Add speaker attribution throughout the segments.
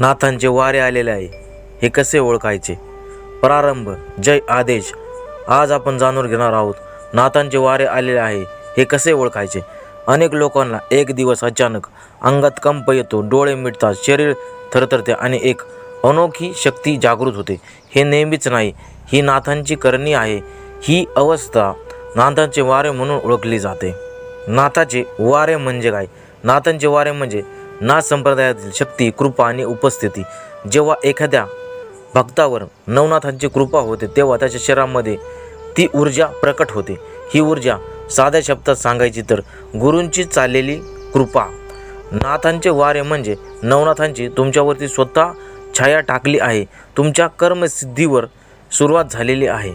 Speaker 1: नाथांचे वारे आलेले आहे. हे कसे ओळखायचे? प्रारंभ जय आदेश. आज आपण जाणून घेणार आहोत नाथांचे वारे आलेले आहे. हे कसे ओळखायचे? अनेक लोकांना एक दिवस अचानक अंगात कंप येतो डोळे मिटतात शरीर थरथरते आणि एक अनोखी शक्ती जागृत होते. हे नेहमीच नाही ही नाथांची करणी आहे. ही अवस्था नाथांचे वारे म्हणून ओळखली जाते. नाथाचे वारे म्हणजे काय? नाथांचे वारे म्हणजे नाथ संप्रदायातील शक्ती कृपा आणि उपस्थिती. जेव्हा एखाद्या भक्तावर नवनाथांची कृपा होते तेव्हा त्याच्या शरीरामध्ये ती ऊर्जा प्रकट होते. ही ऊर्जा साध्या शब्दात सांगायची तर गुरूंची चाललेली कृपा. नाथांचे वारे म्हणजे नवनाथांची तुमच्यावरती स्वतः छाया टाकली आहे. तुमच्या कर्मसिद्धीवर सुरुवात झालेली आहे.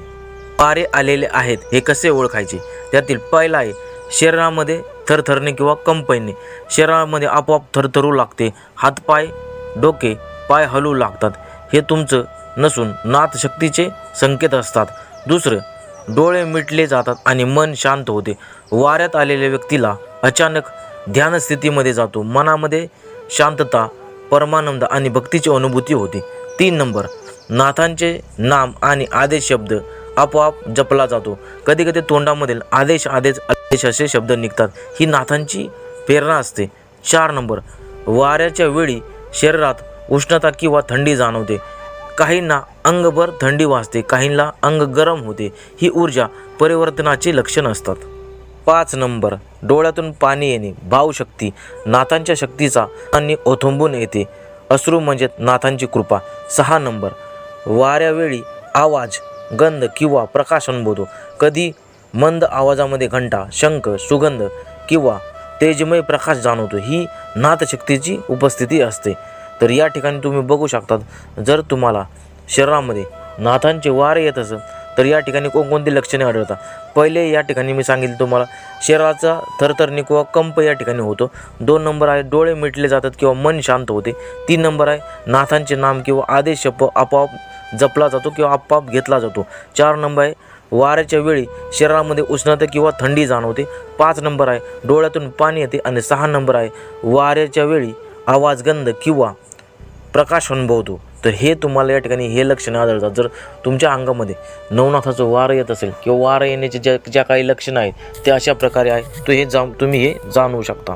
Speaker 1: वारे आलेले आहेत हे कसे ओळखायचे? त्यातील पहिला आहे शरीरामध्ये थरथरणे किंवा कंपने. शरीरामध्ये आपोआप थरथरू लागते. हातपाय डोके पाय हलू लागतात. हे तुमचं नसून नाथशक्तीचे संकेत असतात. दुसरं डोळे मिटले जातात आणि मन शांत होते. वाऱ्यात आलेल्या व्यक्तीला अचानक ध्यानस्थितीमध्ये जातो. मनामध्ये शांतता परमानंद आणि भक्तीची अनुभूती होते. तीन नंबर नाथांचे नाम आणि आदेश शब्द आपोआप जपला जातो. कधी कधी तोंडामधील आदेश आदेश हे असे शब्द निघतात. ही नाथांची प्रेरणा असते. चार नंबर. वाऱ्याच्या वेळी शरीरात उष्णता किंवा थंडी जाणवते. काहींना अंगभर थंडी वाजते काहींना अंग गरम होते. ही ऊर्जा परिवर्तनाचे लक्षण असतात. पाच नंबर. डोळ्यातून पाणी येणे भावशक्ती नाथांच्या शक्तीचा आणि ओथंबून येते. अश्रू म्हणजे नाथांची कृपा. सहा नंबर. वाऱ्यावेळी आवाज गंध किंवा प्रकाश अनुभवतो. कधी मंद आवाजामध्ये घंटा शंख सुगंध किंवा तेजमय प्रकाश जाणवतो ही नाथशक्तीची उपस्थिती असते. तर या ठिकाणी तुम्ही बघू शकतात जर तुम्हाला शरीरामध्ये नाथांचे वारे येत असेल तर या ठिकाणी कोणकोणती लक्षणे आढळतात? पहिले या ठिकाणी मी सांगितलं तुम्हाला शरीराचा थरथरणी किंवा कंप या ठिकाणी होतो. दोन नंबर आहे डोळे मिटले जातात किंवा मन शांत होते. तीन नंबर आहे नाथांचे नाम किंवा आदेश शप आपोआप जपला जातो किंवा आपाप घेतला जातो. चार नंबर आहे वाऱ्याच्या वेळी शरीरामध्ये उष्णता किंवा थंडी जाणवते. पाच नंबर आहे डोळ्यातून पाणी येते. आणि सहा नंबर आहे वाऱ्याच्या वेळी आवाज गंध किंवा प्रकाश अनुभवतो. तर हे तुम्हाला या ठिकाणी हे लक्षणं आढळतात. जर तुमच्या अंगामध्ये नवनाथाचं वारं येत असेल किंवा वारं येण्याचे ज्या ज्या काही लक्षणं आहेत ते अशा प्रकारे आहे तो हे जा तुम्ही हे जाणवू शकता.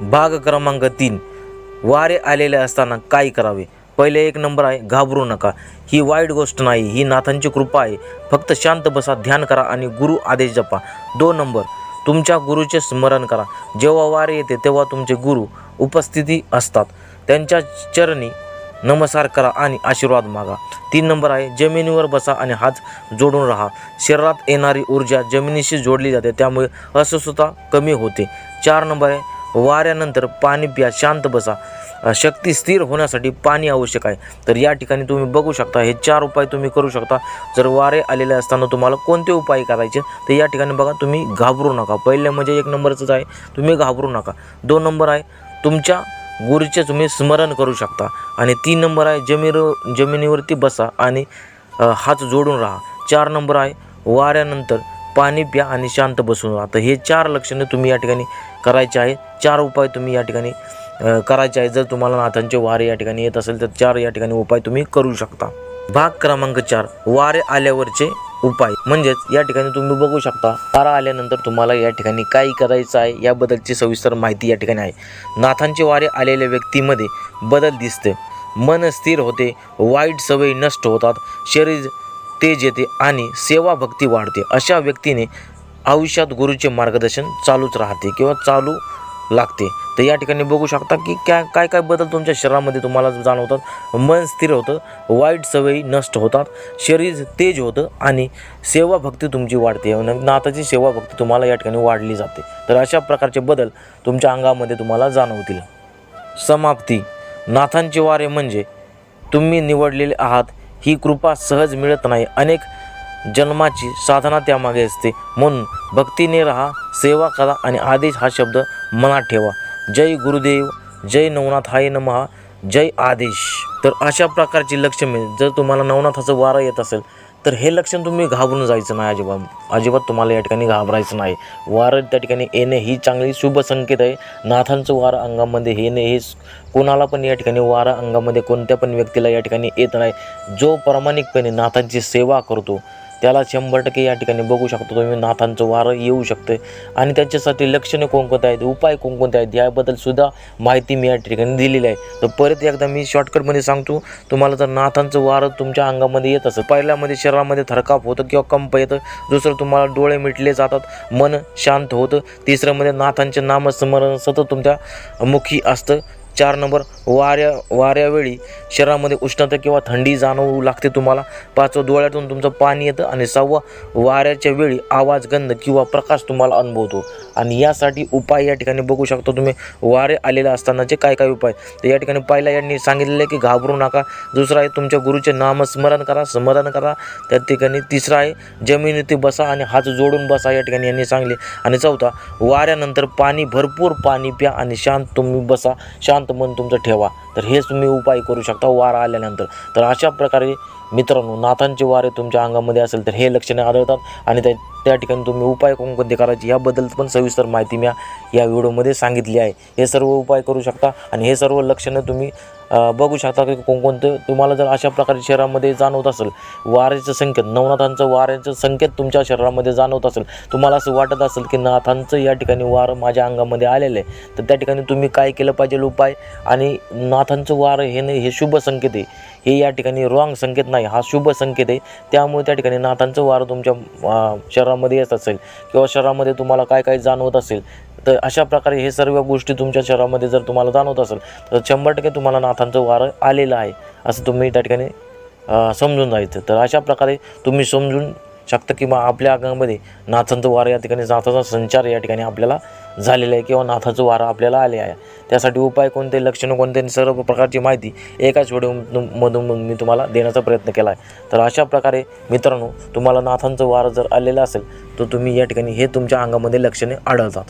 Speaker 1: भाग क्रमांक तीन. वारे आलेले असताना काय करावे? पहिले एक नंबर आहे घाबरू नका. ही वाईट गोष्ट नाही ही नाथांची कृपा आहे. फक्त शांत बसा ध्यान करा आणि गुरु आदेश जपा. दोन नंबर तुमच्या गुरुचे स्मरण करा. जेव्हा वारे येते तेव्हा तुमचे गुरु उपस्थिती असतात. त्यांच्या चरणी नमस्कार करा आणि आशीर्वाद मागा. तीन नंबर आहे जमिनीवर बसा आणि हात जोडून राहा. शरीरात येणारी ऊर्जा जमिनीशी जोडली जाते त्यामुळे अस्वस्थता कमी होते. चार नंबर आहे वाऱ्यानंतर पाणी प्या शांत बसा. शक्ती स्थिर होण्यासाठी पाणी आवश्यक आहे. तर या ठिकाणी तुम्ही बघू शकता हे चार उपाय तुम्ही करू शकता. जर वारे आलेले असताना तुम्हाला कोणते उपाय करायचे तर या ठिकाणी बघा तुम्ही घाबरू नका. पहिले म्हणजे एक नंबरचंच आहे तुम्ही घाबरू नका. दोन नंबर आहे तुमच्या गुरुचे तुम्ही स्मरण करू शकता. आणि तीन नंबर आहे जमीन जमिनीवरती बसा आणि हात जोडून राहा. चार नंबर आहे वाऱ्यानंतर पाणी प्या आणि शांत बसून राहा. तर हे चार लक्षणे तुम्ही या ठिकाणी करायचे आहे. चार उपाय तुम्ही या ठिकाणी करायचे आहे जर तुम्हाला नाथांचे वारे या ठिकाणी येत असेल तर चार या ठिकाणी उपाय तुम्ही करू शकता. भाग क्रमांक चार वारे आल्यावरचे उपाय. म्हणजेच या ठिकाणी तुम्ही बघू शकता वारा आल्यानंतर तुम्हाला या ठिकाणी काय करायचं आहे याबद्दलची सविस्तर माहिती या ठिकाणी आहे. नाथांचे वारे आलेल्या व्यक्तीमध्ये बदल दिसते. मन स्थिर होते वाईट सवयी नष्ट होतात शरीर तेज येते आणि सेवा भक्ती वाढते. अशा व्यक्तीने आयुष्यात गुरुचे मार्गदर्शन चालूच राहते किंवा चालू लागते. तर या ठिकाणी बघू शकता की काय काय काय बदल तुमच्या शरीरामध्ये तुम्हाला जाणवतात. मन स्थिर होतं वाईट सवयी नष्ट होतात शरीर तेज होतं आणि सेवा भक्ती तुमची वाढते. नाताची नाथाची सेवा भक्ती तुम्हाला या ठिकाणी वाढली जाते. तर अशा प्रकारचे बदल तुमच्या अंगामध्ये तुम्हाला जाणवतील. समाप्ती. नाथांचे वारे म्हणजे तुम्ही निवडलेले आहात ही कृपा सहज मिळत नाही. अनेक जन्माची साधना त्यामागे असते. म्हणून भक्तीने राहा सेवा करा आणि आदेश हा शब्द मनात ठेवा. जय गुरुदेव जय नवनाथ हाय नमहा जय आदेश. तर अशा प्रकारची लक्ष्मी जर तुम्हाला नवनाथाचं वारं येत असेल तर हे लक्षण तुम्ही घाबरून जायचं नाही अजिबात. अजिबात तुम्हाला या ठिकाणी घाबरायचं नाही. वारं त्या ठिकाणी येणे ही चांगली शुभ संकेत आहे. नाथांचं वारं अंगामध्ये येणे हे कोणाला पण या ठिकाणी वारं अंगामध्ये कोणत्या पण व्यक्तीला या ठिकाणी येत नाही. जो प्रामाणिकपणे नाथांची सेवा करतो त्याला शंभर टक्के या ठिकाणी बघू शकतो. तुम्ही नाथांचं वारं येऊ शकते आणि त्याच्यासाठी लक्षणे कोणकोणते आहेत उपाय कोणकोणते आहेत याबद्दल सुद्धा माहिती मी या ठिकाणी दिलेली आहे. तर परत एकदा मी शॉर्टकटमध्ये सांगतो तुम्हाला जर नाथांचं वारं तुमच्या अंगामध्ये येत असेल पहिल्यामध्ये शरीरामध्ये थरकाप होतं किंवा कंप येतं दुसरं तुम्हाला डोळे मिटले जातात मन शांत होतं तिसऱ्यामध्ये नाथांचे नामस्मरण सतत तुमच्या मुखी असतं चार नंबर वाऱ्या वाऱ्यावेळी शरीरामध्ये उष्णता किंवा थंडी जाणवू लागते तुम्हाला. पाचवं डोळ्यातून तुमचं पाणी येतं आणि सहावं वाऱ्याच्या वेळी आवाज गंध किंवा प्रकाश तुम्हाला अनुभवतो. आणि यासाठी उपाय या ठिकाणी बघू शकतो तुम्ही. वारे आलेले असतानाचे काय काय उपाय? तर या ठिकाणी पहिला यांनी सांगितलेलं आहे की घाबरू नका. दुसरा आहे तुमच्या गुरुचे नामस्मरण करा स्मरण करा. त्या ठिकाणी तिसरा आहे जमिनीत बसा आणि हात जोडून बसा या ठिकाणी यांनी सांगले आणि चौथा वाऱ्यानंतर पाणी भरपूर पाणी प्या आणि शांत तुम्ही बसा. शांत मन तुमचं ठेवा. तर हेच तुम्ही उपाय करू शकता वारा आल्यानंतर. तर अशा प्रकारे मित्रांनो नाथांचे वारे तुमच्या अंगामध्ये असेल तर हे लक्षणे आढळतात. आणि त्या त्या ठिकाणी तुम्ही उपाय कोणकोणते करायचे याबद्दल पण सविस्तर माहिती मी या व्हिडिओमध्ये सांगितली आहे. हे सर्व उपाय करू शकता आणि हे सर्व लक्षणं तुम्ही बघू शकता की कोणकोणते तुम्हाला जर अशा प्रकारे शरीरामध्ये जाणवत असेल वाऱ्याचं संकेत नवनाथांचं वाऱ्याचं संकेत तुमच्या शरीरामध्ये जाणवत असेल तुम्हाला असं वाटत असेल की नाथांचं या ठिकाणी वारं माझ्या अंगामध्ये आलेलं आहे तर त्या ठिकाणी तुम्ही काय केलं पाहिजे उपाय? आणि नाथांचं वारं हे नाही हे शुभ संकेत आहे. हे या ठिकाणी रॉंग संकेत नाही हा शुभ संकेत आहे. त्यामुळे त्या ठिकाणी नाथांचं वारं तुमच्या शरीरामध्ये येत असेल किंवा शरीरामध्ये तुम्हाला काय काय जाणवत असेल तर अशा प्रकारे हे सर्व गोष्टी तुमच्या शरीरामध्ये जर तुम्हाला जाणवत असेल तर शंभर टक्के तुम्हाला नाथांचं वारं आलेलं आहे असं तुम्ही त्या ठिकाणी समजून जायचं तर अशा प्रकारे तुम्ही समजून शकता किंवा आपल्या अंगामध्ये नाथांचं वारं या ठिकाणी नाथाचा संचार या ठिकाणी आपल्याला झालेला आहे किंवा नाथाचं वारं आपल्याला आले आहे. त्यासाठी उपाय कोणते लक्षणं कोणते आणि सर्व प्रकारची माहिती एकाच व्हिडिओमधून मी तुम्हाला देण्याचा प्रयत्न केला आहे. तर अशा प्रकारे मित्रांनो तुम्हाला नाथांचं वारं जर आलेलं असेल तर तुम्ही या ठिकाणी हे तुमच्या अंगामध्ये लक्षणे आढळतात.